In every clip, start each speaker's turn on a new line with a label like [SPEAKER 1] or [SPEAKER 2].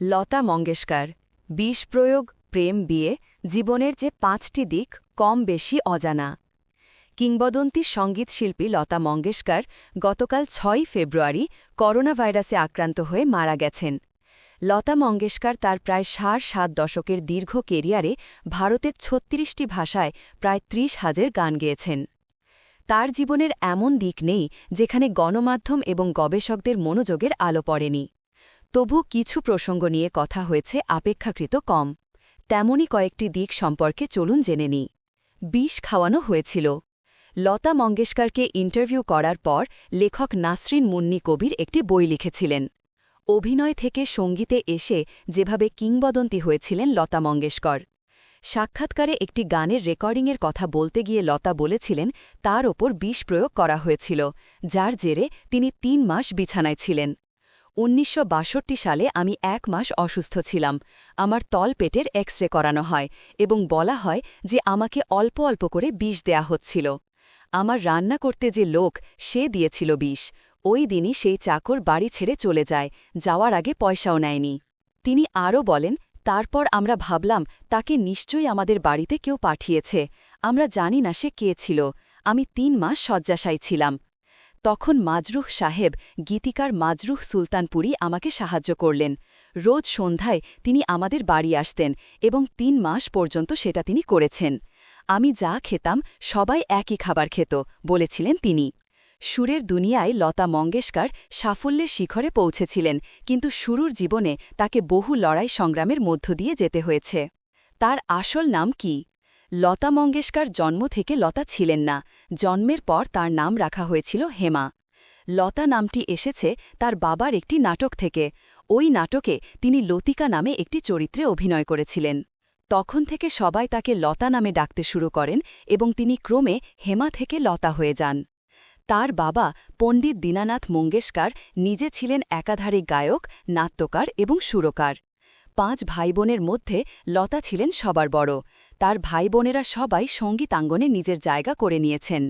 [SPEAKER 1] লতা মঙ্গেশকর, বিষ প্রয়োগ, প্রেম বিয়ে, জীবনের যে পাঁচটি দিক, কম বেশি অজানা। কিংবদন্তি সঙ্গীতশিল্পী লতা মঙ্গেশকর গতকাল ছয় ফেব্রুয়ারি করোনা ভাইরাসে আক্রান্ত হয়ে মারা গেছেন। লতা মঙ্গেশকর তার প্রায় সাড় সাত দশকের দীর্ঘ কেরিয়ারে ভারতের ছত্রিশটি ভাষায় প্রায় ত্রিশ হাজার গান গেয়েছেন। তার জীবনের এমন দিক নেই যেখানে গণমাধ্যম এবং গবেষকদের মনোযোগের আলো পড়েনি। তবু কিছু প্রসঙ্গ নিয়ে কথা হয়েছে আপেক্ষাকৃত কম। তেমনই কয়েকটি দিক সম্পর্কে চলুন জেনে নিই। বিষ খাওয়ানো হয়েছিল। লতা মঙ্গেশকরকে ইন্টারভিউ করার পর লেখক নাসরিন মুন্নি কবির একটি বই লিখেছিলেন। অভিনয় থেকে সঙ্গীতে এসে যেভাবে কিংবদন্তি হয়েছিলেন লতা মঙ্গেশকর। সাক্ষাৎকারে একটি গানের রেকর্ডিংয়ের কথা বলতে গিয়ে লতা বলেছিলেন, তার ওপর বিষ প্রয়োগ করা হয়েছিল, যার জেরে তিনি তিন মাস বিছানায় ছিলেন। উনিশশো বাষট্টি সালে আমি এক মাস অসুস্থ ছিলাম। আমার তল পেটের এক্স রে করানো হয় এবং বলা হয় যে আমাকে অল্প অল্প করে বিষ দেয়া হচ্ছিল। আমার রান্না করতে যে লোক, সে দিয়েছিল বিষ। ওই দিনই সেই চাকর বাড়ি ছেড়ে চলে যায়, যাওয়ার আগে পয়সাও নেয়নি। তিনি আরও বলেন, তারপর আমরা ভাবলাম, তাকে নিশ্চয়ই আমাদের বাড়িতে কেউ পাঠিয়েছে। আমরা জানি না সে কে ছিল। আমি তিন মাস শয্যাশায়ী ছিলাম। তখন মাজরুহ সাহেব গীতিকার মাজরুহ সুলতানপুরি আমাকে সাহায্য করলেন। রোজ সন্ধ্যায় তিনি আমাদের বাড়ি আসতেন এবং তিন মাস পর্যন্ত সেটা তিনি করেছেন। আমি যা খেতাম সবাই একই খাবার খেত, বলেছিলেন তিনি। সুরের দুনিয়ায় লতা মঙ্গেশকর সাফল্যের শিখরে পৌঁছেছিলেন, কিন্তু শুরুর জীবনে তাকে বহু লড়াই সংগ্রামের মধ্য দিয়ে যেতে হয়েছে। তার আসল নাম কি? লতা মঙ্গেশকর জন্ম থেকে লতা ছিলেন না। জন্মের পর তার নাম রাখা হয়েছিল হেমা। লতা নামটি এসেছে তার বাবার একটি নাটক থেকে। ওই নাটকে তিনি লতিকা নামে একটি চরিত্রে অভিনয় করেছিলেন। তখন থেকে সবাই তাকে লতা নামে ডাকতে শুরু করেন এবং তিনি ক্রমে হেমা থেকে লতা হয়ে যান। তার বাবা পণ্ডিত দীনানাথ মঙ্গেশকর নিজে ছিলেন একাধারে গায়ক, নাট্যকার এবং সুরকার। পাঁচ ভাইবোনের মধ্যে লতা ছিলেন সবার বড়। তার ভাইবোনেরা সবাই সঙ্গীতাঙ্গনে নিজের জায়গা করে নিয়েছেন।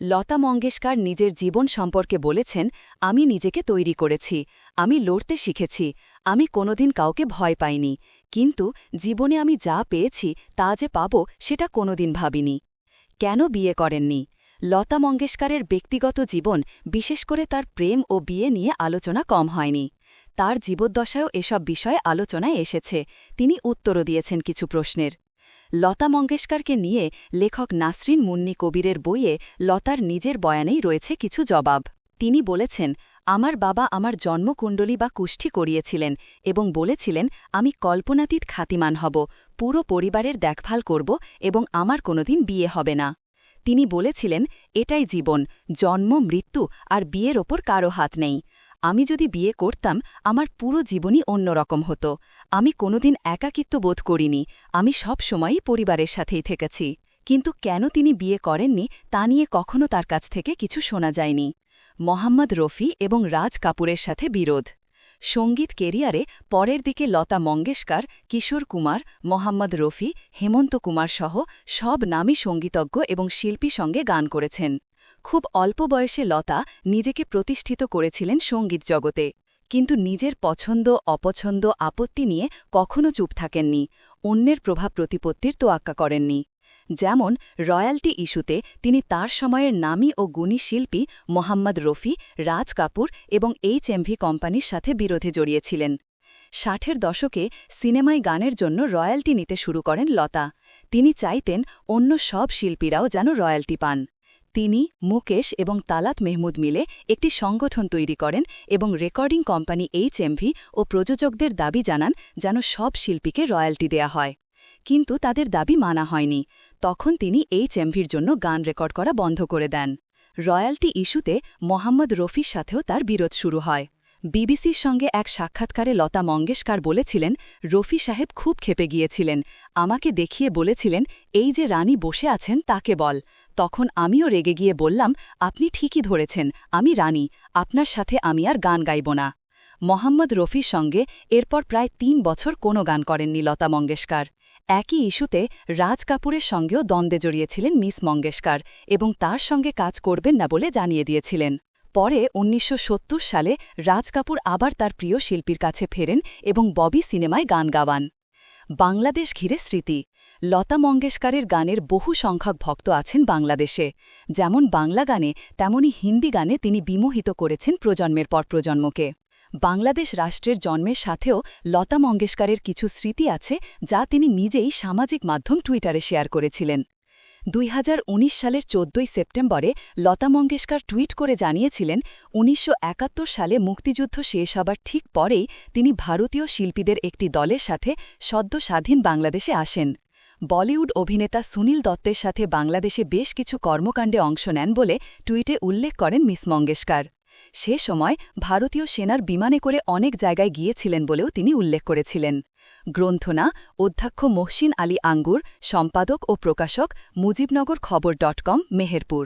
[SPEAKER 1] লতা মঙ্গেশকার নিজের জীবন সম্পর্কে বলেছেন, আমি নিজেকে তৈরি করেছি, আমি লড়তে শিখেছি, আমি কোনোদিন কাউকে ভয় পাইনি, কিন্তু জীবনে আমি যা পেয়েছি, তা যে পাব, সেটা কোনোদিন ভাবিনি। কেন বিয়ে করেননি? লতা মঙ্গেশকরের ব্যক্তিগত জীবন, বিশেষ করে তার প্রেম ও বিয়ে নিয়ে আলোচনা কম হয়নি। তার জীবদ্দশায়ও এসব বিষয়ে আলোচনায় এসেছে। তিনি উত্তরও দিয়েছেন কিছু প্রশ্নের। লতা মঙ্গেশকরকে নিয়ে লেখক নাসরিন মুন্নি কবিরের বইয়ে লতার নিজের বয়ানেই রয়েছে কিছু জবাব। তিনি বলেছেন, আমার বাবা আমার জন্মকুণ্ডলী বা কুষ্ঠি করিয়েছিলেন এবং বলেছিলেন, আমি কল্পনাতীত খাতিমান হব, পুরো পরিবারের দেখভাল করব এবং আমার কোনোদিন বিয়ে হবে না তিনি বলেছিলেন, এটাই জীবন, জন্ম, মৃত্যু আর বিয়ের ওপর কারও হাত নেই। আমি যদি বিয়ে করতাম, আমার পুরো জীবনই অন্যরকম হতো। আমি কোনোদিন একাকিত্ব বোধ করিনি। আমি সব সময়ই পরিবারের সাথেই থেকেছি। কিন্তু কেন তিনি বিয়ে করেননি, তা নিয়ে কখনো তার কাছ থেকে কিছু শোনা যায়নি। মোহাম্মদ রফি এবং রাজ কাপুরের সাথে বিরোধ। সংগীত কেরিয়ারে পরের দিকে লতা মঙ্গেশকর, কিশোর কুমার, মোহাম্মদ রফি, হেমন্ত কুমার সহ সব নামী সঙ্গীতজ্ঞ এবং শিল্পী সঙ্গে গান করেছেন। খুব অল্প বয়সে লতা নিজেকে প্রতিষ্ঠিত করেছিলেন সংগীত জগতে। কিন্তু নিজের পছন্দ, অপছন্দ, আপত্তি নিয়ে কখনো চুপ থাকেননি। অন্যের প্রভাব প্রতিপত্তির তোয়াক্কা করেননি। যেমন রয়্যালটি ইস্যুতে তিনি তার সময়ের নামী ও গুণী শিল্পী মোহাম্মদ রফি, রাজ কাপুর এবং এইচ এমভি কোম্পানির সাথে বিরোধে জড়িয়েছিলেন। ষাটের দশকে সিনেমায় গানের জন্য রয়্যালটি নিতে শুরু করেন লতা। তিনি চাইতেন অন্য সব শিল্পীরাও যেন রয়্যালটি পান। তিনি, মুকেশ এবং তালাত মেহমুদ মিলে একটি সংগঠন তৈরি করেন এবং রেকর্ডিং কোম্পানি এইচএমভি ও প্রযোজকদের দাবি জানান যেন সব শিল্পীকে রয়্যালটি দেয়া হয়। কিন্তু তাদের দাবি মানা হয়নি। তখন তিনি এইচএমভির জন্য গান রেকর্ড করা বন্ধ করে দেন। রয়্যালটি ইস্যুতে মোহাম্মদ রফির সাথেও তার বিরোধ শুরু হয়। বিবিসির সঙ্গে এক সাক্ষাৎকারে লতা মঙ্গেশকর বলেছিলেন, রফি সাহেব খুব খেপে গিয়েছিলেন। আমাকে দেখিয়ে বলেছিলেন, এই যে রানী বসে আছেন তাকে বল। তখন আমিও রেগে গিয়ে বললাম, আপনি ঠিকই ধরেছেন, আমি রানী, আপনার সাথে আমি আর গান গাইব না। মোহাম্মদ রফির সঙ্গে এরপর প্রায় তিন বছর কোনো গান করেননি লতা মঙ্গেশকর। একই ইস্যুতে রাজ কাপুরের সঙ্গেও দ্বন্দ্বে জড়িয়েছিলেন মিস মঙ্গেশকর এবং তার সঙ্গে কাজ করবেন না বলে জানিয়ে দিয়েছিলেন। পরে উনিশশো সত্তর সালে রাজ কাপুর আবার তার প্রিয় শিল্পীর কাছে ফেরেন এবং ববি সিনেমায় গান গাওয়ান। বাংলাদেশ ঘিরে স্মৃতি। লতা মঙ্গেশকারের গানের বহু সংখ্যক ভক্ত আছেন বাংলাদেশে। যেমন বাংলা গানে, তেমনি হিন্দি গানে তিনি বিমোহিত করেছেন প্রজন্মের পর প্রজন্মকে। বাংলাদেশ রাষ্ট্রের জন্মের সাথেও লতা মঙ্গেশকারের কিছু স্মৃতি আছে যা তিনি নিজেই সামাজিক মাধ্যম টুইটারে শেয়ার করেছিলেন। দুই হাজার উনিশ সালের চোদ্দই সেপ্টেম্বরে লতা মঙ্গেশকর টুইট করে জানিয়েছিলেন, উনিশশো একাত্তর সালে মুক্তিযুদ্ধ শেষ হবার ঠিক পরেই তিনি ভারতীয় শিল্পীদের একটি দলের সাথে সদ্য স্বাধীন বাংলাদেশে আসেন। বলিউড অভিনেতা সুনীল দত্তের সাথে বাংলাদেশে বেশ কিছু কর্মকাণ্ডে অংশ নেন বলে টুইটে উল্লেখ করেন মিস মঙ্গেশকর। সে সময় ভারতীয় সেনার বিমানে করে অনেক জায়গায় গিয়েছিলেন বলেও তিনি উল্লেখ করেছিলেন। গ্রন্থনা, অধ্যক্ষ মহসিন আলী আঙ্গুর, সম্পাদক ও প্রকাশক মুজিবনগর খবর ডট কম, মেহেরপুর।